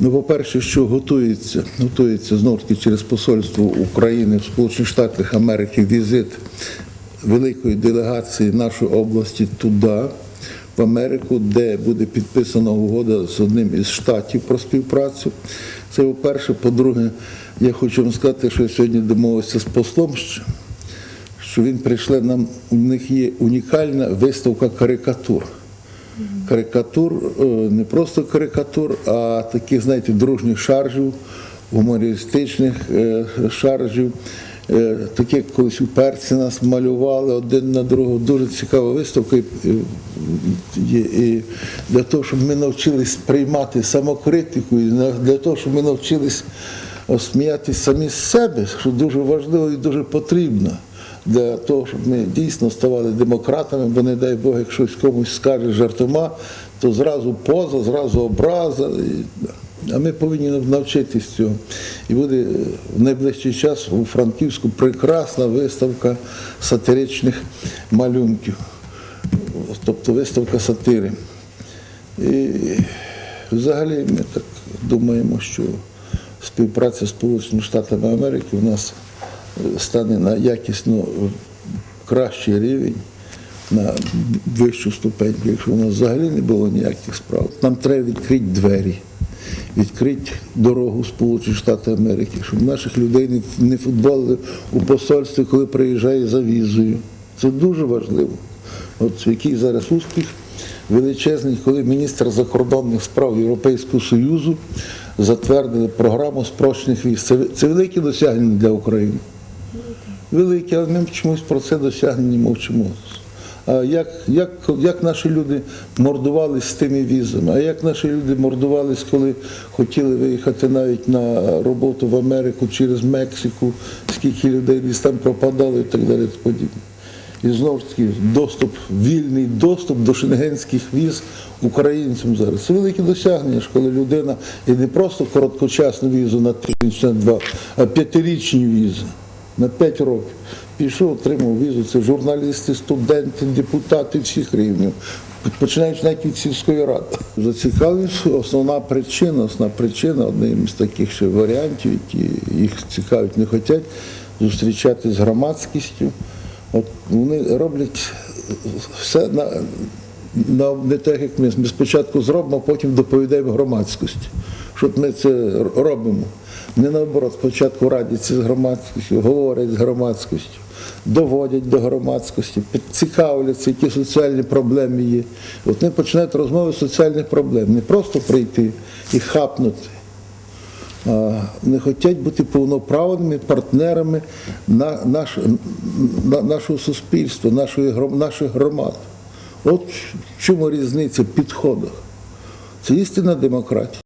Ну, по-перше, що готується, готується знову таки через посольство України в Сполучених Штатах Америки візит великої делегації нашої області туди, в Америку, де буде підписана угода з одним із штатів про співпрацю. Це по-перше. По-друге, я хочу вам сказати, що я сьогодні домовився з послом. що- він прийшле нам, у них є унікальна виставка карикатур. Карикатур, е, не просто карикатур, а таких, знаєте, дружніх шаржів, гумористичних е, шаржів. Е, Такі колись у перці нас малювали один на другого. Дуже цікава виставка. І, для того, щоб ми навчились приймати самокритику, і для того, щоб ми навчились сміятися самі з себе, що дуже важливо і дуже потрібно для того, щоб ми дійсно ставали демократами, бо не дай Бог, як щось комусь скаже жартома, то зразу поза, зразу образа. А ми повинні навчитись цього. І буде в найближчий час у Франківську прекрасна виставка сатиричних малюнків, тобто виставка сатири. І взагалі ми так думаємо, що співпраця з Сполученими Штатами Америки у нас е, стане на якісно кращий рівень, на вищу ступеньку, якщо у нас взагалі не було ніяких справ. Нам треба відкрити двері, відкрити дорогу Сполучені Штати Америки, щоб наших людей не- футболили у посольстві, коли приїжджає за візою. Це дуже важливо. От який зараз успіх величезний, коли міністр закордонних справ Європейського Союзу затвердили програму спрощених віз. Це велике досягнення для України. Велике, але ми чомусь про це досягнення мовчимо. А як, як, як наші люди мордувались з тими візами? А як наші люди мордувались, коли хотіли виїхати навіть на роботу в Америку через Мексику, скільки людей десь там пропадало і так далі і подібне. І знову ж таки доступ, вільний доступ до шенгенських віз українцям зараз. Це велике досягнення, коли людина і не просто короткочасну візу на тиждень на два, а п'ятирічні візи на п'ять років. Пішов, отримав візу. Це журналісти, студенти, депутати всіх рівнів, починаючи навіть від сільської ради. Зацікавленість, основна причина, основна причина, одним з таких ще варіантів, які їх цікавить, не хочуть зустрічатися з громадськістю. От вони роблять все на, не так, як. Ми спочатку зробимо, а потім доповідаємо громадськості. Що ми це робимо. Не наоборот, спочатку радяться з громадськістю, говорять з громадськістю, доводять до громадськості, цікавляться, які соціальні проблеми є. От вони починають розмови соціальних проблем. Не просто прийти і хапнути а, не хочуть бути повноправними партнерами на, наш, на нашого суспільства, нашої, наших громад. От в чому різниця в підходах. Це істинна демократія.